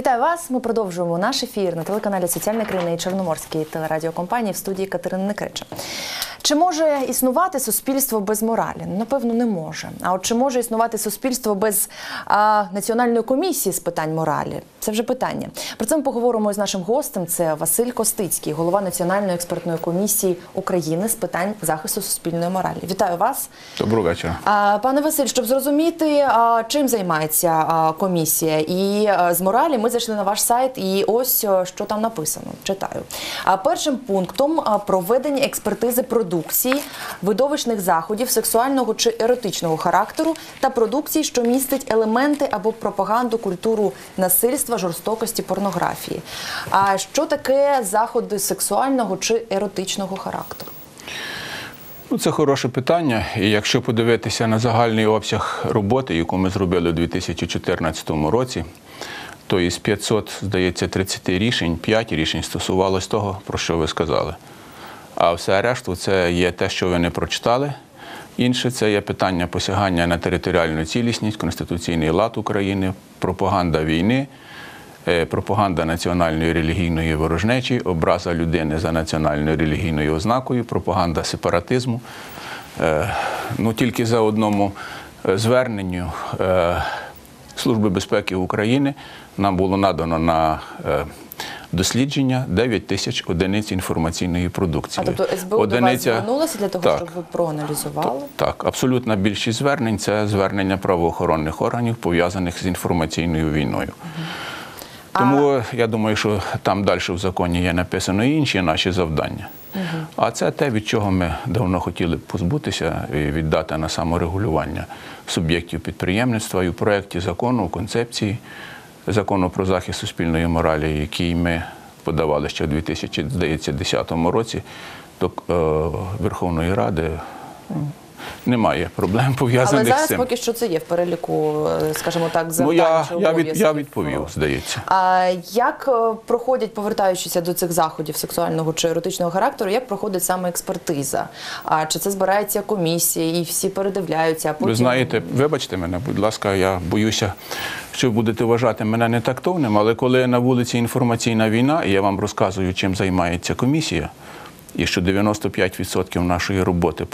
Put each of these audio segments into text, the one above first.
Вітаю вас. Ми продовжуємо наш ефір на телеканалі Соціальна країна і Чорноморській телерадіокомпанії в студії Катерини Некрича. Чи може існувати суспільство без моралі? Ну, Напевно, не може. А от чи може існувати суспільство без а, національної комісії з питань моралі? Це вже питання. Про це ми поговоримо з нашим гостем. Це Василь Костицький, голова Національної експертної комісії України з питань захисту суспільної моралі. Вітаю вас. Доброго вечора. А, Пане Василь, щоб зрозуміти, а, чим займається а, комісія, і а, з моралі ми зайшли на ваш сайт, і ось що там написано. Читаю. А першим пунктом а, проведення експертизи продукції, видовищних заходів сексуального чи еротичного характеру та продукції, що містить елементи або пропаганду, культуру насильства, жорстокості, порнографії. А що таке заходи сексуального чи еротичного характеру? Ну, це хороше питання. І якщо подивитися на загальний обсяг роботи, яку ми зробили у 2014 році, то із 500, здається, 30 рішень, 5 рішень стосувалось того, про що ви сказали. А все решту це є те, що ви не прочитали. Інше це є питання посягання на територіальну цілісність, конституційний лад України, пропаганда війни, е, пропаганда національної релігійної ворожнечі, образа людини за національною релігійною ознакою, пропаганда сепаратизму. Е, Ну, тільки за одному е, зверненню Служби безпеки України нам було надано на дослідження 9 тисяч одиниць інформаційної продукції. А тобто СБУ до вас для того, Так. щоб ви проаналізували? Так, абсолютна більшість звернень це звернення правоохоронних органів, пов'язаних з інформаційною війною. Тому я думаю, що там далі в законі є написано інші наші завдання. А це те, від чого ми давно хотіли б позбутися і віддати на саморегулювання суб'єктів підприємництва і в проєкті закону, в концепції закону про захист суспільної моралі, який ми подавали ще в 2010 році до е, Верховної Ради. Немає проблем пов'язаних з зараз цим. поки що це є в переліку, е, скажімо так, Ну, я, чи я, від, я відповів, здається. А як е, проходять, повертаючися до цих заходів сексуального чи еротичного характеру, як проходить саме експертиза? А чи це збирається комісія і всі передивляються? А потім Ви знаєте, вибачте мене, будь ласка, я боюся, що будете вважати мене не тактовним, але коли на вулиці інформаційна війна, і я вам розказую, чим займається комісія, і що 95% нашої роботи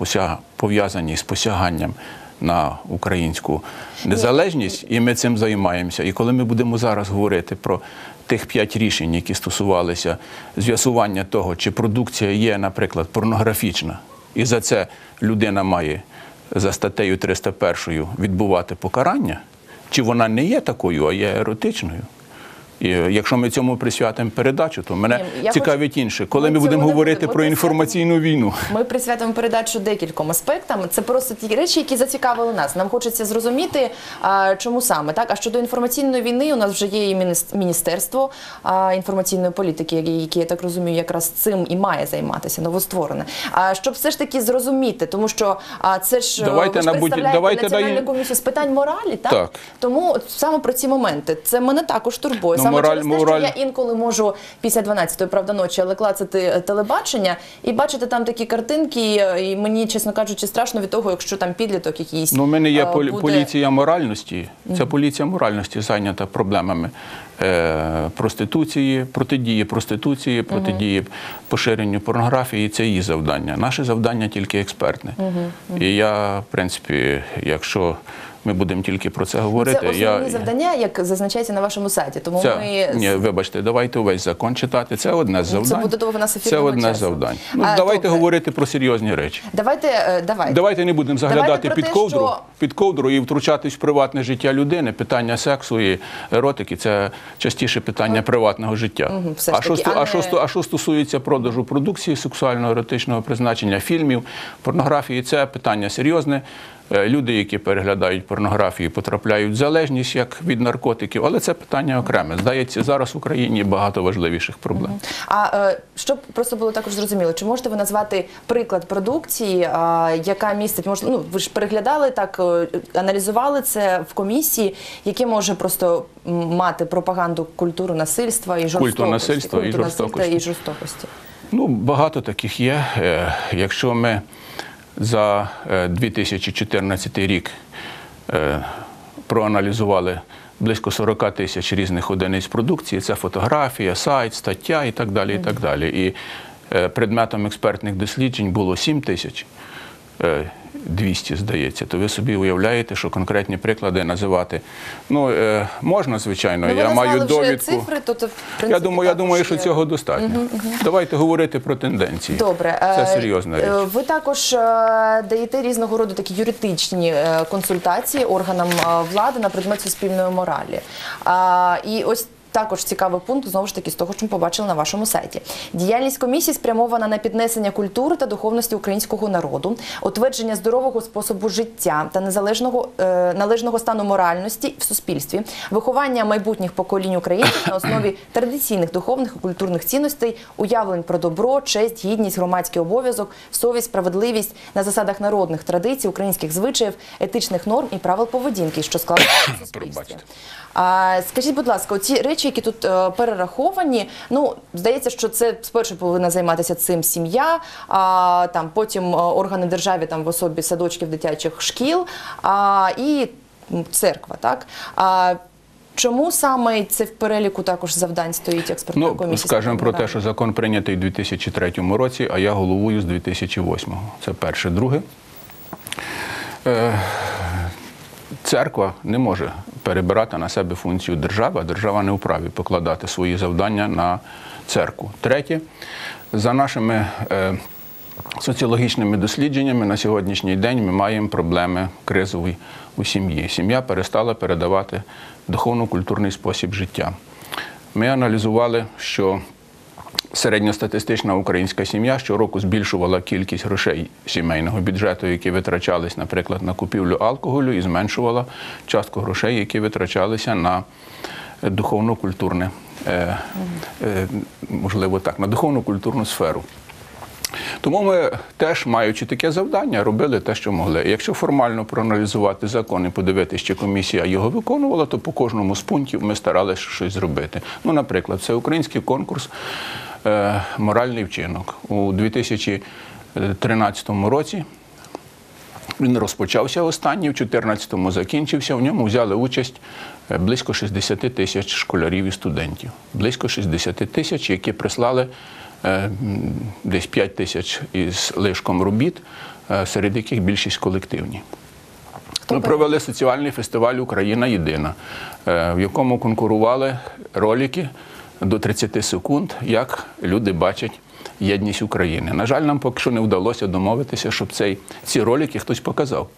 пов'язані з посяганням на українську незалежність, і ми цим займаємося. І коли ми будемо зараз говорити про тих п'ять рішень, які стосувалися з'ясування того, чи продукція є, наприклад, порнографічна, і за це людина має за статтею 301 відбувати покарання, чи вона не є такою, а є еротичною. І е, якщо ми цьому присвятимо передачу, то мене Ні, цікавить інше. Коли Ми ми, будемо говорити будемо. про Ми інформаційну війну. Ми присвятимо передачу декільком аспектам. Це просто ті речі, які зацікавили нас. Нам хочеться зрозуміти, а, чому саме так. А щодо інформаційної війни, у нас вже є і мініс- міністерство а, інформаційної політики, яке, я так розумію, якраз цим і має займатися новостворене. А щоб все ж таки зрозуміти, тому що а, це ж Давайте ви ж представляєте давайте національну комісію з питань моралі, так? Так. Тому саме про ці моменти це мене також турбує. Ну, саме мораль- через те, мораль- що я інколи можу після 12-ї, правда, ночі, але клацати е, телебачення і бачити там такі картинки, е, і мені, чесно кажучи, страшно від того, якщо там підліток якийсь. Ну, у мене є е, буде- поліція моральності. Ця поліція моральності зайнята проблемами е, проституції, протидії проституції, протидії поширенню порнографії. Це її завдання. Наше завдання тільки експертне. І я, в принципі, якщо ми будемо тільки про це говорити, Це основні я завдання, як зазначається на вашому сайті. Тому Це, ми ні, вибачте, давайте увесь закон читати. Це одне з завдань. буде довго нас Це одне часу. завдань. Ну, А, давайте добре. говорити про серйозні речі. давайте, е, давайте. Давайте не будемо заглядати під те, ковдру, що- під ковдру і втручатись в приватне життя людини. Питання сексу і еротики це частіше питання приватного життя. Мгм, все а, що, таки, а а, що, а що стосується продажу продукції сексуального еротичного призначення, фільмів, порнографії, це питання серйозне. Е, Люди, які переглядають порнографію, потрапляють в залежність як від наркотиків, але це питання окреме. Здається, зараз в Україні багато важливіших проблем. А е, щоб просто було також зрозуміло, чи можете ви назвати приклад продукції, яка містить, може, ну ви ж переглядали так, е, аналізували це в комісії, яке може просто мати пропаганду культуру насильства і жорстокості. насильства і насильства жорстокості. і жорстокості. Ну, багато таких є. Якщо ми за е, 2014 рік е, проаналізували близько 40 тисяч різних одиниць продукції. Це фотографія, сайт, стаття і так далі. І так далі. І е, предметом експертних досліджень було 7 тисяч. Е, 200, здається, то ви собі уявляєте, що конкретні приклади називати. Ну, е, можна, звичайно, Ну, я маю довідку. цифри, то, то в принципі, я думаю, я думаю, що цього достатньо. Давайте говорити про тенденції. Добре, Це Е, серйозна річ. е, Ви також е, даєте різного роду такі юридичні консультації органам влади на предмет суспільної моралі. І ось. Також цікавий пункт знову ж таки з того, що ми побачили на вашому сайті. Діяльність комісії спрямована на піднесення культури та духовності українського народу, утвердження здорового способу життя та незалежного е, належного стану моральності в суспільстві, виховання майбутніх поколінь українців на основі традиційних духовних і культурних цінностей, уявлень про добро, честь, гідність, громадський обов'язок, совість, справедливість на засадах народних традицій, українських звичаїв, етичних норм і правил поведінки, що складаються в суспільстві. А, скажіть, будь ласка, оці речі, які тут е, перераховані, ну здається, що це спершу повинна займатися цим сім'я, а там потім е, органи держави там в особі садочків, дитячих шкіл, а і церква, так. А, Чому саме це в переліку також завдань стоїть експертної Ну, комісії? скажемо про те, що закон прийнятий у 2003 році, а я головую з 2008. Це перше. Друге. Е, Церква не може перебирати на себе функцію держави, а держава не вправі покладати свої завдання на церкву. Третє, за нашими е, соціологічними дослідженнями на сьогоднішній день ми маємо проблеми кризові у сім'ї. Сім'я перестала передавати духовно-культурний спосіб життя. Ми аналізували, що середньостатистична українська сім'я щороку збільшувала кількість грошей сімейного бюджету, які витрачались, наприклад, на купівлю алкоголю, і зменшувала частку грошей, які витрачалися на е, духовно-культурне, е, е, можливо так, на духовно-культурну сферу. Тому ми теж, маючи таке завдання, робили те, що могли. Якщо формально проаналізувати закон і подивитися, чи комісія його виконувала, то по кожному з пунктів ми старалися щось зробити. Ну, наприклад, це український конкурс Моральний вчинок у 2013 році. Він розпочався останній, в 2014-му закінчився. В ньому взяли участь е, близько 60 тисяч школярів і студентів. Близько 60 тисяч, які прислали е, десь 5 тисяч із лишком робіт, е, серед яких більшість колективні. Ми провели соціальний фестиваль Україна єдина, е, в якому конкурували ролики до 30 секунд, як люди бачать єдність України. На жаль, нам поки що не вдалося домовитися, щоб цей, ці ролики хтось показав.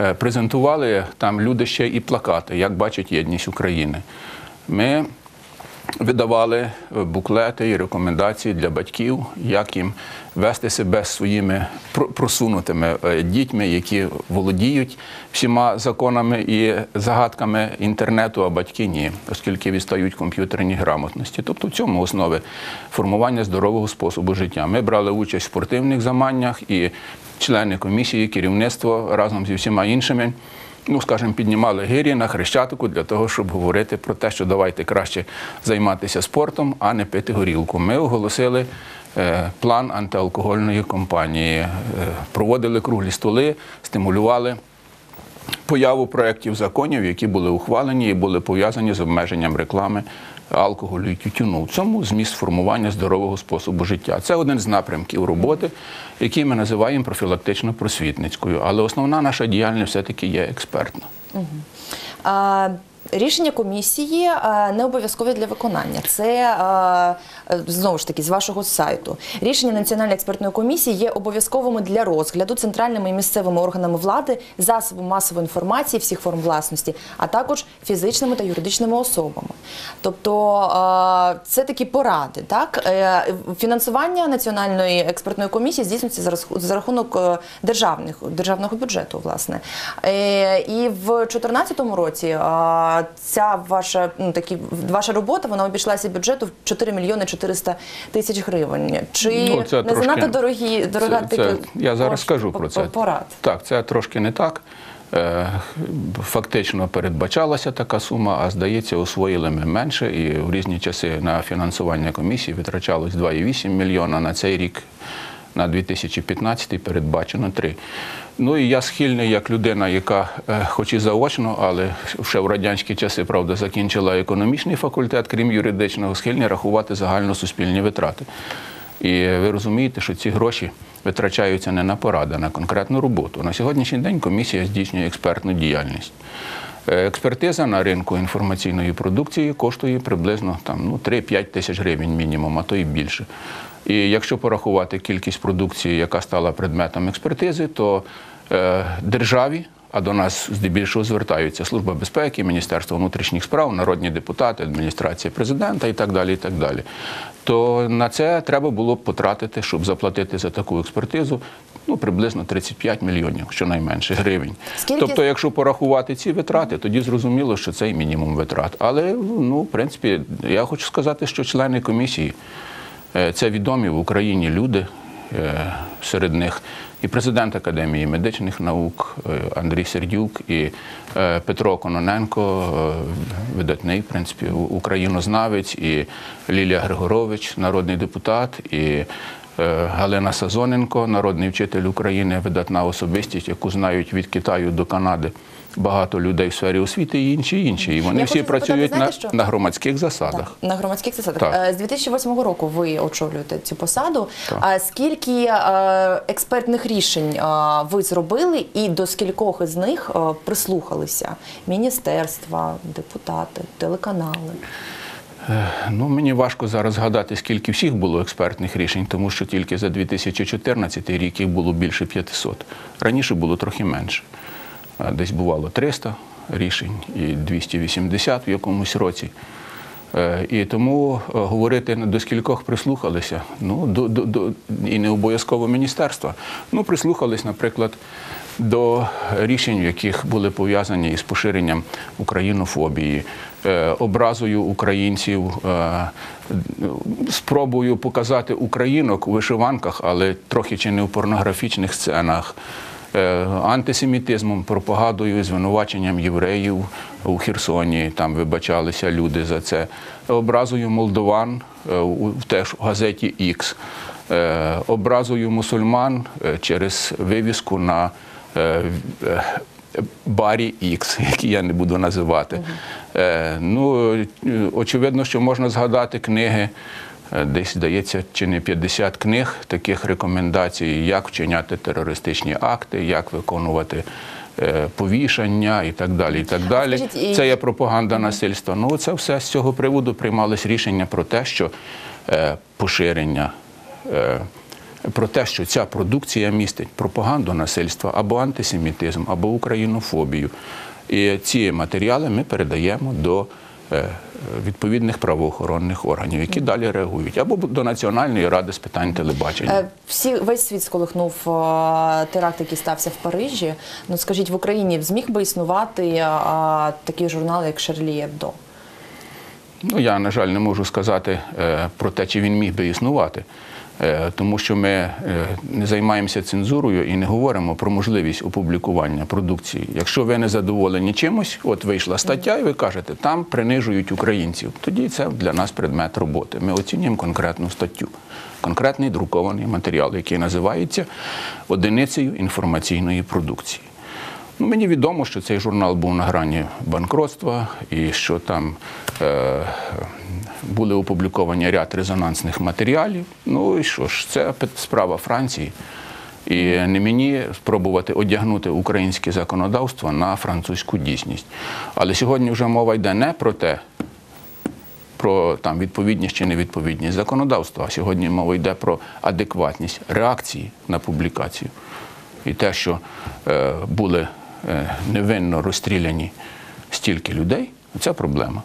Е, Презентували там люди ще і плакати, як бачать єдність України. Ми видавали е, буклети і рекомендації для батьків, як їм вести себе з своїми просунутими е, дітьми, які володіють всіма законами і загадками інтернету, а батьки ні, оскільки відстають комп'ютерні грамотності. Тобто в цьому основи формування здорового способу життя. Ми брали участь в спортивних заманнях і члени комісії, керівництво разом зі всіма іншими ну, скажімо, піднімали гирі на хрещатику для того, щоб говорити про те, що давайте краще займатися спортом, а не пити горілку. Ми оголосили е, план антиалкогольної кампанії, е, проводили круглі столи, стимулювали появу проєктів законів, які були ухвалені і були пов'язані з обмеженням реклами алкоголю і тютюну. В цьому зміст формування здорового способу життя. Це один з напрямків роботи, який ми називаємо профілактично-просвітницькою. Але основна наша діяльність все-таки є експертна. Рішення комісії не обов'язкові для виконання. Це знову ж таки з вашого сайту. Рішення Національної експертної комісії є обов'язковими для розгляду центральними і місцевими органами влади, засобами масової інформації всіх форм власності, а також фізичними та юридичними особами. Тобто це такі поради. Так Е, фінансування Національної експертної комісії здійснюється за рахунок е, державних державного бюджету, власне. Е, І в 2014 році ця ваша ну такі ваша робота вона обійшлася бюджету в 4 мільйони 400 тисяч гривень. Чи Ну, це не трошки- занадто дорогі дорога Це, це, я зараз скажу про це. порад? Так, це трошки не так. Е, Фактично передбачалася така сума, а здається, освоїли ми менше. І в різні часи на фінансування комісії витрачалось 2,8 мільйона. На цей рік на 2015 передбачено 3. Ну і я схильний, як людина, яка, е, хоч і заочно, але ще в радянські часи, правда, закінчила економічний факультет, крім юридичного, схильний рахувати загальносуспільні витрати. І ви розумієте, що ці гроші витрачаються не на поради, а на конкретну роботу. На сьогоднішній день комісія здійснює експертну діяльність. Е, Експертиза на ринку інформаційної продукції коштує приблизно там, ну, 3-5 тисяч гривень мінімум, а то і більше. І якщо порахувати кількість продукції, яка стала предметом експертизи, то е, державі, а до нас здебільшого звертаються Служба безпеки, Міністерство внутрішніх справ, народні депутати, адміністрація президента і так далі. і так далі. То на це треба було б потратити, щоб заплатити за таку експертизу, ну приблизно 35 мільйонів, щонайменше гривень. Скільки- Тобто, якщо порахувати ці витрати, тоді зрозуміло, що це і мінімум витрат. Але ну, в принципі, я хочу сказати, що члени комісії е, це відомі в Україні люди. е, Серед них і президент Академії медичних наук е, Андрій Сердюк, і е, Петро Кононенко, е, видатний, в принципі, українознавець, і Лілія Григорович, народний депутат, і Галина Сазоненко, народний вчитель України, видатна особистість, яку знають від Китаю до Канади багато людей в сфері освіти і інші, і інші. І вони Я всі хочу запитати, працюють знаєте, на, на громадських засадах. Так, на громадських засадах. Так. Е, З 2008 року ви очолюєте цю посаду. Так. А скільки е, експертних рішень е, ви зробили, і до скількох із них е, прислухалися міністерства, депутати, телеканали? Ну, мені важко зараз згадати, скільки всіх було експертних рішень, тому що тільки за 2014 рік їх було більше 500. Раніше було трохи менше. Десь бувало 300 рішень і 280 в якомусь році. Е, І тому е, говорити до скількох прислухалися, ну до, до, до і не обов'язково міністерства. Ну, прислухались, наприклад, до рішень, яких були пов'язані із поширенням українофобії, е, образою українців, спробою показати українок у вишиванках, але трохи чи не в порнографічних сценах. Е, Антисемітизмом, пропагандою, звинуваченням євреїв у Херсоні, там вибачалися люди за це, образою молдован е, у- теж в газеті Ікс, е, образою мусульман через вивіску на барі Ікс, який я не буду називати. Ну, очевидно, що можна згадати книги. Е, Десь здається, чи не 50 книг таких рекомендацій, як вчиняти терористичні акти, як виконувати е, повішання і так далі. І так далі. Скажіть, Це є пропаганда насильства. Ну, це все з цього приводу приймались рішення про те, що е, поширення. Про те, що ця продукція містить пропаганду насильства або антисемітизм, або українофобію. І ці матеріали ми передаємо до відповідних правоохоронних органів, які далі реагують, або до Національної ради з питань телебачення. Е, Всі весь світ сколихнув е, теракт, який стався в Парижі. Ну скажіть, в Україні зміг би існувати е, такий журнал, як Шарлі Ебдо? Ну, я, на жаль, не можу сказати е, про те, чи він міг би існувати, е, тому що ми е, не займаємося цензурою і не говоримо про можливість опублікування продукції. Якщо ви не задоволені чимось, от вийшла стаття, і ви кажете, там принижують українців. Тоді це для нас предмет роботи. Ми оцінюємо конкретну статтю, конкретний друкований матеріал, який називається одиницею інформаційної продукції. Ну, мені відомо, що цей журнал був на грані банкротства і що там е, були опубліковані ряд резонансних матеріалів. Ну і що ж, це справа Франції. І не мені спробувати одягнути українське законодавство на французьку дійсність. Але сьогодні вже мова йде не про те, про там відповідність чи невідповідність законодавства. А сьогодні мова йде про адекватність реакції на публікацію. І те, що е, були е, невинно розстріляні стільки людей, це проблема.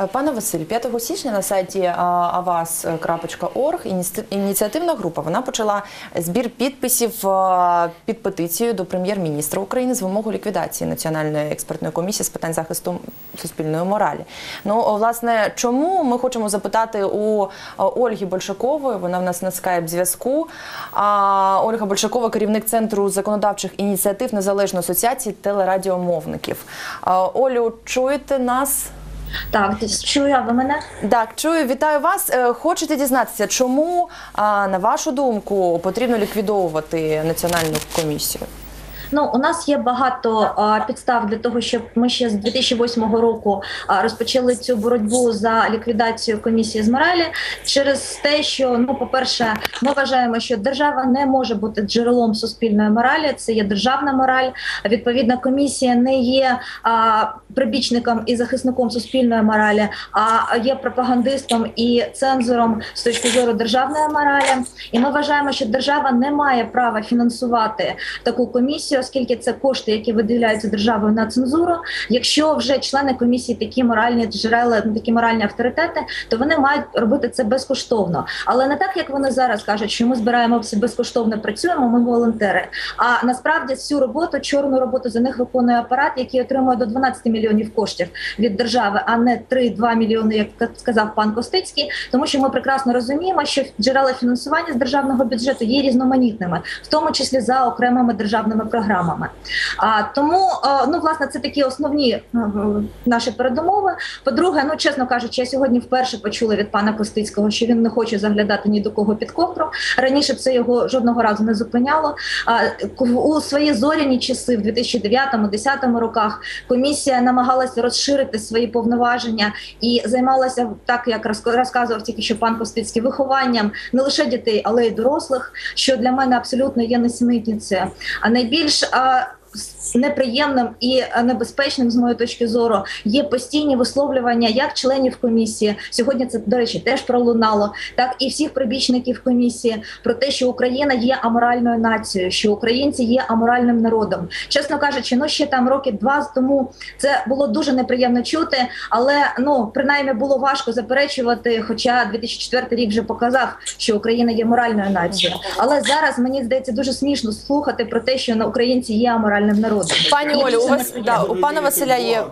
Е, Пане Василь, 5 січня на сайті а, avas.org ініціативна група вона почала збір підписів під петицією до прем'єр-міністра України з вимогою ліквідації Національної експертної комісії з питань захисту суспільної моралі. Ну, власне, чому ми хочемо запитати у Ольги Большакової? Вона в нас на скайп зв'язку. А Ольга Большакова, керівник центру законодавчих ініціатив Незалежної асоціації телерадіомовників. Олю, чуєте нас? Так, чую, а ви мене? Так, чую, вітаю вас. Е, Хочете дізнатися, чому, на вашу думку, потрібно ліквідовувати національну комісію? Ну, у нас є багато а, підстав для того, щоб ми ще з 2008 року а, розпочали цю боротьбу за ліквідацію комісії з моралі через те, що ну, по-перше, ми вважаємо, що держава не може бути джерелом суспільної моралі. Це є державна мораль. Відповідна комісія не є а, прибічником і захисником суспільної моралі, а є пропагандистом і цензором з точки зору державної моралі. І ми вважаємо, що держава не має права фінансувати таку комісію, оскільки це кошти, які виділяються державою на цензуру. Якщо вже члени комісії такі моральні джерела, такі моральні авторитети, то вони мають робити це безкоштовно, але не так, як вони зараз кажуть, що ми збираємо всі безкоштовно працюємо. Ми волонтери. А насправді всю роботу, чорну роботу за них виконує апарат, який отримує до 12 мільйонів коштів від держави, а не 3-2 мільйони, як сказав пан Костицький. Тому що ми прекрасно розуміємо, що джерела фінансування з державного бюджету є різноманітними, в тому числі за окремими державними програмами. А тому е, ну власне це такі основні е, наші передумови. По-друге, ну чесно кажучи, я сьогодні вперше почула від пана Костицького, що він не хоче заглядати ні до кого під ковдру. Раніше це його жодного разу не зупиняло. А у свої зоряні часи в 2009-2010 роках комісія намагалася розширити свої повноваження і займалася так, як розказував тільки що пан Костицький, вихованням не лише дітей, але й дорослих, що для мене абсолютно є несенітницею. А найбільш а, неприємним і небезпечним з моєї точки зору є постійні висловлювання як членів комісії. Сьогодні це до речі теж пролунало, так і всіх прибічників комісії про те, що Україна є аморальною нацією, що українці є аморальним народом. Чесно кажучи, ну ще там роки два тому це було дуже неприємно чути, але ну принаймні було важко заперечувати. Хоча 2004 рік вже показав, що Україна є моральною нацією. Але зараз мені здається дуже смішно слухати про те, що на українці є аморальним народом. Пані І Олю, у вас да, у пана Василя є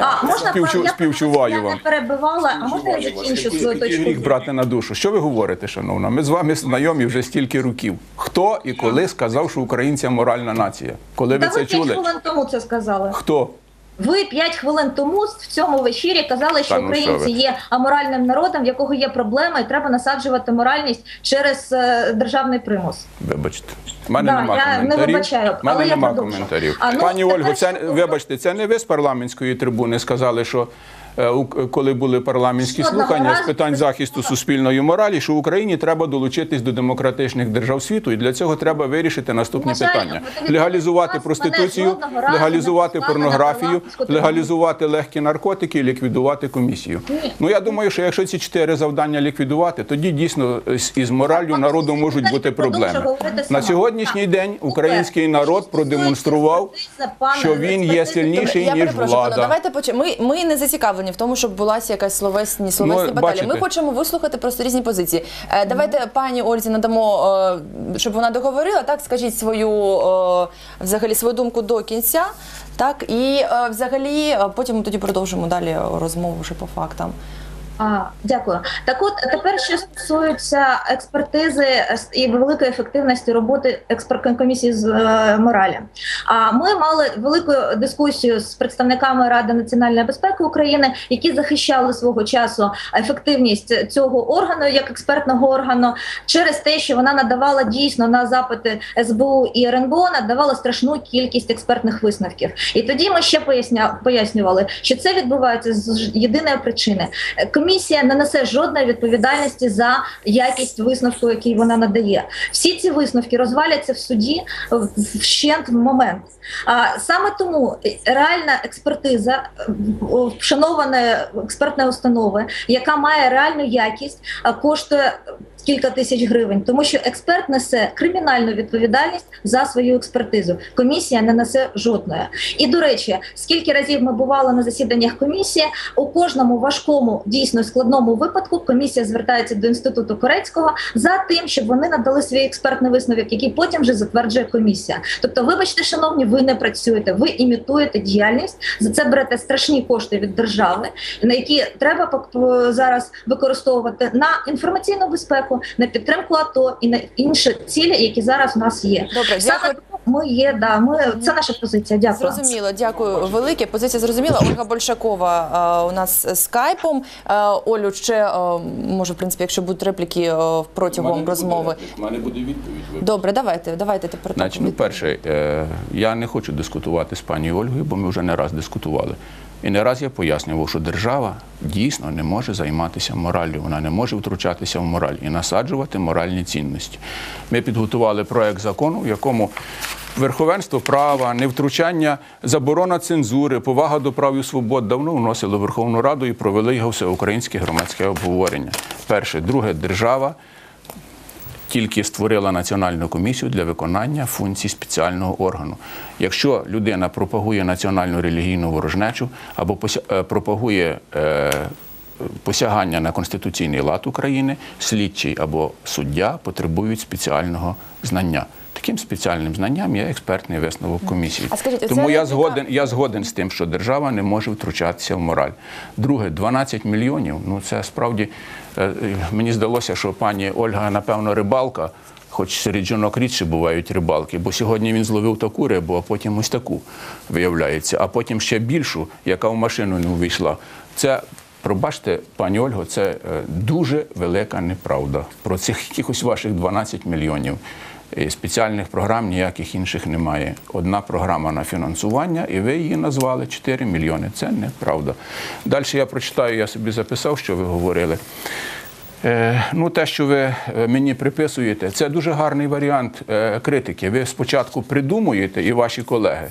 А можна Співчу- я, співчуваю я вам. не перебивала, а можна я закінчу свою точку? гріх брати на душу. Що ви говорите, шановна? Ми з вами знайомі вже стільки років. Хто і коли сказав, що українця моральна нація? Коли ви Та це ви п'ять чули? хвилин тому це сказали. Хто? Ви п'ять хвилин тому в цьому вечірі казали, що ну українці є аморальним народом, в якого є проблема, і треба насаджувати моральність через е, державний примус. Вибачте, мене Да, нема я не коментарів. вибачаю, В мене але я нема продовжу. коментарів. А, ну, Пані Ольго, це що- вибачте, це не ви з парламентської трибуни сказали, що у- коли були парламентські слухання з питань захисту суспільної моралі, що Україні треба долучитись до демократичних держав світу, і для цього треба вирішити наступні На питання: легалізувати проституцію, легалізувати порнографію, легалізувати легкі наркотики, і ліквідувати комісію. Ні. Ну я думаю, що якщо ці чотири завдання ліквідувати, тоді дійсно із мораллю народу можуть бути проблеми. На сьогоднішній день український народ продемонстрував, що він є сильніший ніж влада. давайте ми, ми не зацікавлені в тому, щоб була якась словесні словесні Ну, баталії. бачите. Ми хочемо вислухати просто різні позиції. Е, Давайте пані Ользі надамо, е, щоб вона договорила. Так, скажіть свою е, взагалі свою думку до кінця. Так і е, взагалі е, потім ми тоді продовжимо далі розмову вже по фактам. А, дякую. Так от тепер, що стосується експертизи і великої ефективності роботи експертної комісії з е, моралі. А ми мали велику дискусію з представниками Ради національної безпеки України, які захищали свого часу ефективність цього органу як експертного органу через те, що вона надавала дійсно на запити СБУ і РНБО, надавала страшну кількість експертних висновків. І тоді ми ще пояснювали, що це відбувається з єдиної причини. Комісія не несе жодної відповідальності за якість висновку, який вона надає. Всі ці висновки розваляться в суді вщент в момент. А саме тому реальна експертиза вшанованої експертної установи, яка має реальну якість, коштує. Кілька тисяч гривень, тому що експерт несе кримінальну відповідальність за свою експертизу. Комісія не несе жодної. І до речі, скільки разів ми бували на засіданнях комісії, у кожному важкому дійсно складному випадку комісія звертається до інституту Корецького за тим, щоб вони надали свій експертний висновок, який потім вже затверджує комісія. Тобто, вибачте, шановні, ви не працюєте, ви імітуєте діяльність. За це берете страшні кошти від держави, на які треба зараз використовувати на інформаційну безпеку, на підтримку АТО і на інші цілі, які зараз у нас є. Добре, Саме ми є. Да, ми це наша позиція. Дякую. Зрозуміло, дякую велике. Позиція зрозуміла. Ольга Большакова е, у нас з скайпом. Е, Олю, ще е, може, в принципі, якщо будуть репліки е, протягом розмови. У мене буде відповідь. Добре, давайте, давайте тепер Значить, ну, перше, е, я не хочу дискутувати з пані Ольгою, бо ми вже не раз дискутували. І не раз я пояснював, що держава дійсно не може займатися мораллю, вона не може втручатися в мораль і насаджувати моральні цінності. Ми підготували проект закону, в якому верховенство права, невтручання, заборона цензури, повага до прав і свобод давно вносили в Верховну Раду і провели його всеукраїнське громадське обговорення. Перше, друге, держава тільки створила національну комісію для виконання функцій спеціального органу. Якщо людина пропагує національну релігійну ворожнечу або е, пропагує е, посягання на конституційний лад України, слідчий або суддя потребують спеціального знання. Таким спеціальним знанням є експертний висновок комісії. А скажіть, Тому я згоден, я згоден з тим, що держава не може втручатися в мораль. Друге, 12 мільйонів. Ну це справді е, е, мені здалося, що пані Ольга, напевно, рибалка. Хоч серед жінок рідше бувають рибалки, бо сьогодні він зловив таку рибу, а потім ось таку виявляється, а потім ще більшу, яка в машину не увійшла. Це, пробачте, пані Ольго, це е, дуже велика неправда про цих якихось ваших 12 мільйонів. Спеціальних програм ніяких інших немає. Одна програма на фінансування, і ви її назвали 4 мільйони. Це неправда. Далі я прочитаю, я собі записав, що ви говорили. Е, ну, те, що ви е, мені приписуєте, це дуже гарний варіант е, критики. Ви спочатку придумуєте і ваші колеги,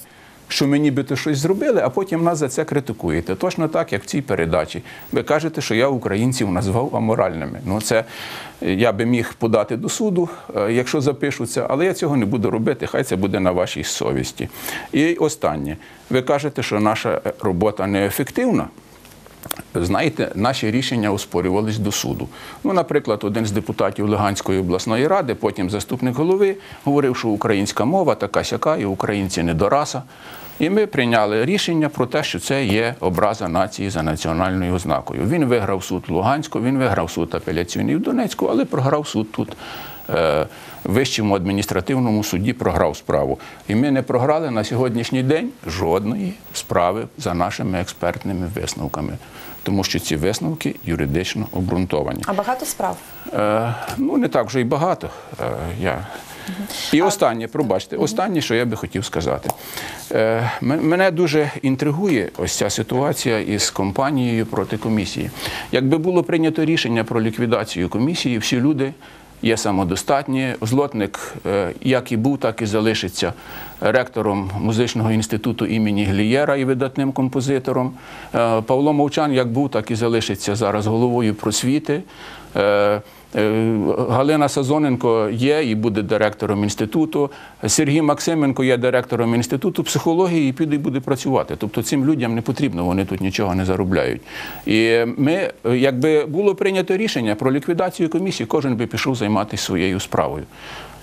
що ми нібито щось зробили, а потім нас за це критикуєте. Точно так, як в цій передачі. Ви кажете, що я українців назвав аморальними. Ну, це е, я би міг подати до суду, е, якщо запишуться, але я цього не буду робити. Хай це буде на вашій совісті. І останнє. Ви кажете, що наша е, робота неефективна. Знаєте, наші рішення оспорювались до суду. Ну, наприклад, один з депутатів Луганської обласної ради, потім заступник голови, говорив, що українська мова така сяка, і українці не до раса. І ми прийняли рішення про те, що це є образа нації за національною ознакою. Він виграв суд в Луганську, він виграв суд апеляційний в Донецьку, але програв суд тут. е, в Вищому адміністративному суді програв справу. І ми не програли на сьогоднішній день жодної справи за нашими експертними висновками, тому що ці висновки юридично обґрунтовані. А багато справ. Е, ну, не так вже й багато. Е, я... І останнє, пробачте, останнє, що я би хотів сказати. Е, мене дуже інтригує ось ця ситуація із компанією проти комісії. Якби було прийнято рішення про ліквідацію комісії, всі люди є самодостатні. Злотник, е, як і був, так і залишиться ректором музичного інституту імені Глієра і видатним композитором. Е, Павло Мовчан, як був, так і залишиться зараз головою просвіти. Е, Галина Сазоненко є і буде директором інституту. Сергій Максименко є директором інституту психології і піде і буде працювати. Тобто цим людям не потрібно, вони тут нічого не заробляють. І ми, якби було прийнято рішення про ліквідацію комісії, кожен би пішов займатися своєю справою.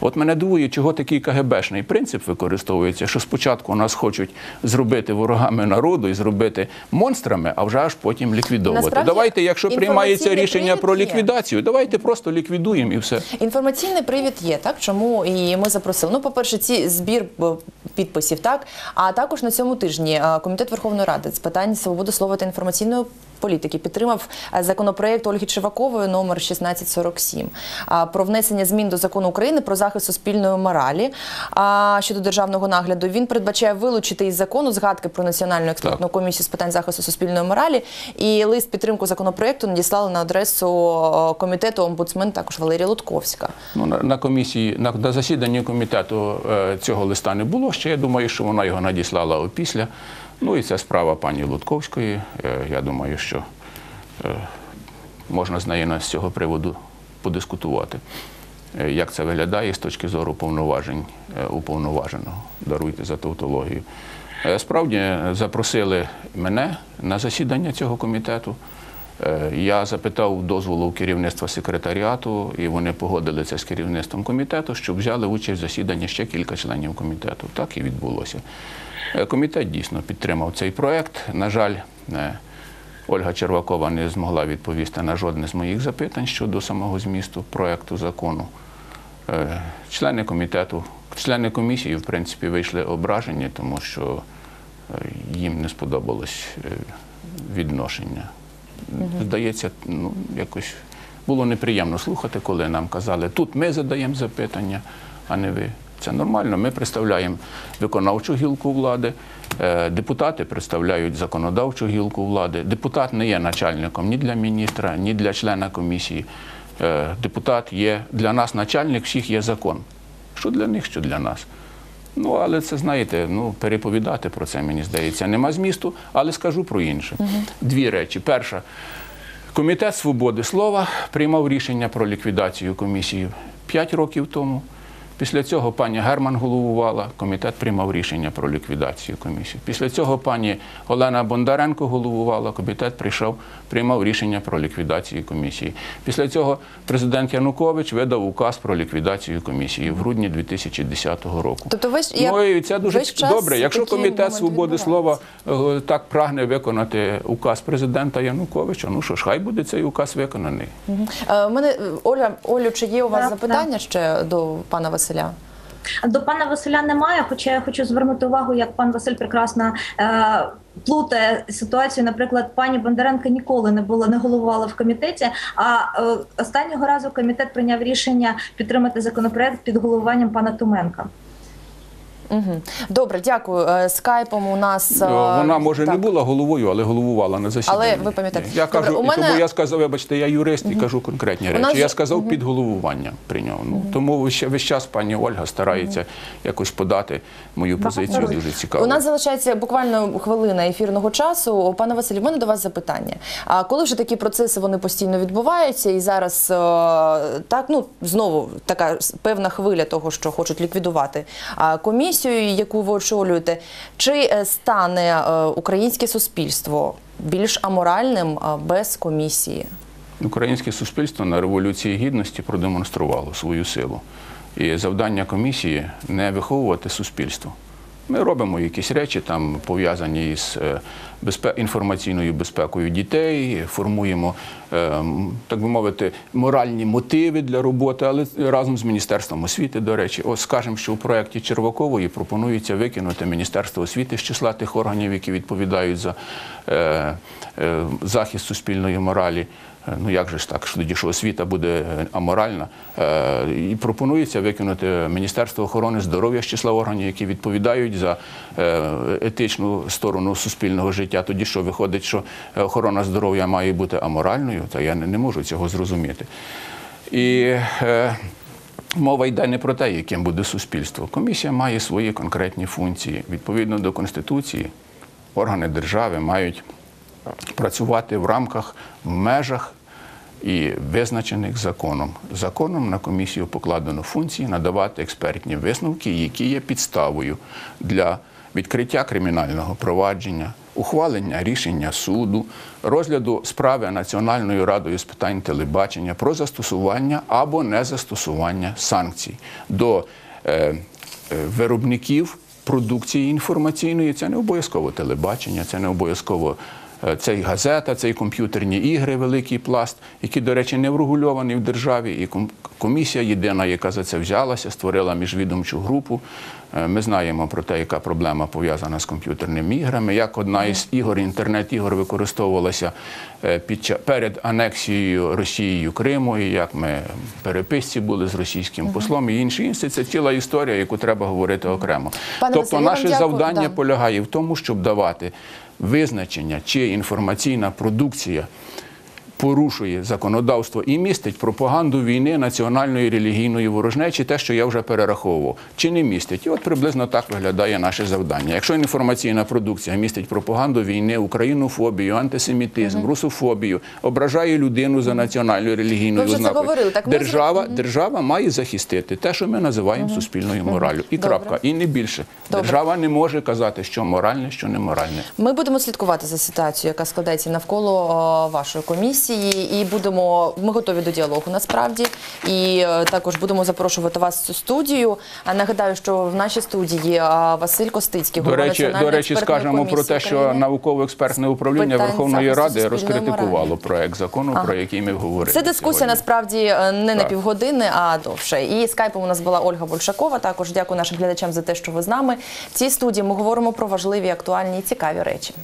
От мене дивує, чого такий КГБшний принцип використовується, що спочатку нас хочуть зробити ворогами народу і зробити монстрами, а вже аж потім ліквідовувати. Насправді, давайте, якщо приймається рішення про привід є. ліквідацію, давайте просто ліквідуємо і все. Інформаційний привід є, так чому і ми запросили. Ну, по-перше, ці збір підписів, так а також на цьому тижні комітет Верховної Ради з питань свободи слова та інформаційної політики підтримав е, законопроект Ольги Чевакової номер 1647 про внесення змін до закону України про захист суспільної моралі щодо державного нагляду. Він передбачає вилучити із закону згадки про національну експертну комісію з питань захисту суспільної моралі. І лист підтримку законопроекту надіслали на адресу е, комітету омбудсмен також Валерія Лутковська. Ну, на, на комісії, на, на засіданні комітету е, цього листа не було ще. Я думаю, що вона його надіслала опісля. Ну і ця справа пані Лутковської. Е, я думаю, що е, можна з нею з цього приводу подискутувати. Е, Як це виглядає з точки зору повноважень уповноваженого? Даруйте за тавтологію. Справді запросили мене на засідання цього комітету. Е, Я запитав дозволу керівництва секретаріату, і вони погодилися з керівництвом комітету, щоб взяли участь в засіданні ще кілька членів комітету. Так і відбулося. Е, Комітет дійсно підтримав цей проект. На жаль, е, Ольга Червакова не змогла відповісти на жодне з моїх запитань щодо самого змісту проекту закону. Члени комітету, члени комісії, в принципі, вийшли ображені, тому що їм не сподобалось відношення. Здається, ну, якось було неприємно слухати, коли нам казали, тут ми задаємо запитання, а не ви. Це нормально. Ми представляємо виконавчу гілку влади, е, депутати представляють законодавчу гілку влади. Депутат не є начальником ні для міністра, ні для члена комісії. Е, Депутат є для нас начальник, всіх є закон. Що для них, що для нас. Ну, але це знаєте, ну переповідати про це мені здається нема змісту, але скажу про інше. Дві речі. Перша, комітет свободи слова приймав рішення про ліквідацію комісії 5 років тому. Після цього пані Герман головувала, комітет приймав рішення про ліквідацію комісії. Після цього пані Олена Бондаренко головувала, комітет прийшов, приймав рішення про ліквідацію комісії. Після цього президент Янукович видав указ про ліквідацію комісії в грудні 2010 року. Тобто ви Ну і це дуже добре. Якщо комітет свободи слова е, так прагне виконати указ президента Януковича, ну що ж, хай буде цей указ виконаний. Е, у мене Оля, Олю, чи є у вас Так, запитання ще до пана Василя? До пана Василя немає, хоча я хочу звернути увагу, як пан Василь прекрасно е, плутає ситуацію. Наприклад, пані Бондаренко ніколи не була не головувала в комітеті. А е, останнього разу комітет прийняв рішення підтримати законопроект під головуванням пана Туменка. Угу. Добре, дякую. Е, Скайпом у нас е, Вона може не була головою, але головувала на засіданні. Але ви пам'ятаєте. Я Добре, кажу, у мене- тому я сказав, вибачте, я юрист і кажу конкретні речі. Я сказав під головуванням прийняв. Ну тому весь весь час пані Ольга старається якось подати мою позицію. Дуже цікаво. У нас залишається буквально хвилина ефірного часу. Пане Василю, в мене до вас запитання. А коли вже такі процеси вони постійно відбуваються, і зараз е, так ну знову така певна хвиля того, що хочуть ліквідувати а, комісію, яку ви очолюєте, чи е, стане е, українське суспільство більш аморальним без комісії? Українське суспільство на революції гідності продемонструвало свою силу. І завдання комісії не виховувати суспільство. Ми робимо якісь речі, там пов'язані із е, інформаційною безпекою дітей, формуємо, е, так би мовити, моральні мотиви для роботи, але разом з Міністерством освіти, до речі, ось скажемо, що у проєкті Червакової пропонується викинути Міністерство освіти з числа тих органів, які відповідають за е, захист суспільної моралі. Е, Ну як же ж так, що освіта буде е, аморальна? Е, І пропонується викинути Міністерство охорони здоров'я з числа органів, які відповідають за етичну сторону суспільного життя. Тоді що виходить, що охорона здоров'я має бути аморальною, та я не, можу цього зрозуміти. І мова йде не про те, яким буде суспільство. Комісія має свої конкретні функції. Відповідно до Конституції, органи держави мають працювати в рамках, в межах і визначених законом. Законом на комісію покладено функції надавати експертні висновки, які є підставою для відкриття кримінального провадження, ухвалення рішення суду, розгляду справи Національною радою з питань телебачення про застосування або незастосування санкцій до е, е, виробників продукції інформаційної. Це не обов'язково телебачення, це не обов'язково. Е, Це і газета, це і комп'ютерні ігри, великий пласт, які, до речі, не врегульовані в державі. І комісія єдина, яка за це взялася, створила міжвідомчу групу. Е, Ми знаємо про те, яка проблема пов'язана з комп'ютерними іграми, як одна із ігор, інтернет-ігор використовувалася е, під перед анексією Росією Криму, і як ми переписці були з російським послом і інші інше. Це ціла історія, яку треба говорити окремо. Пане тобто, вам наше завдання Да. полягає в тому, щоб давати визначення, чи інформаційна продукція порушує законодавство і містить пропаганду війни, національної релігійної ворожнечі, те, що я вже перераховував, чи не містить. І от приблизно так виглядає наше завдання. Якщо інформаційна продукція містить пропаганду війни, українофобію, антисемітизм, русофобію, ображає людину за національною релігійною ознакою, говорили, ми держава, держава має захистити те, що ми називаємо суспільною моралю. І Добре. крапка, і не більше. Добре. Держава не може казати, що моральне, що неморальне. Ми будемо слідкувати за ситуацією, яка складається навколо вашої комісії. Комісії і будемо. Ми готові до діалогу насправді. І е, також будемо запрошувати вас в цю студію. А нагадаю, що в нашій студії Василь Костицький, До голова речі, Національної до речі, скажемо про те, що науково-експертне управління Верховної Ради розкритикувало проект закону, про який ми говоримо. Це дискусія сьогодні. насправді е, не на півгодини, а довше. І скайпом у нас була Ольга Большакова. Також дякую нашим глядачам за те, що ви з нами. В цій студії ми говоримо про важливі, актуальні і цікаві речі.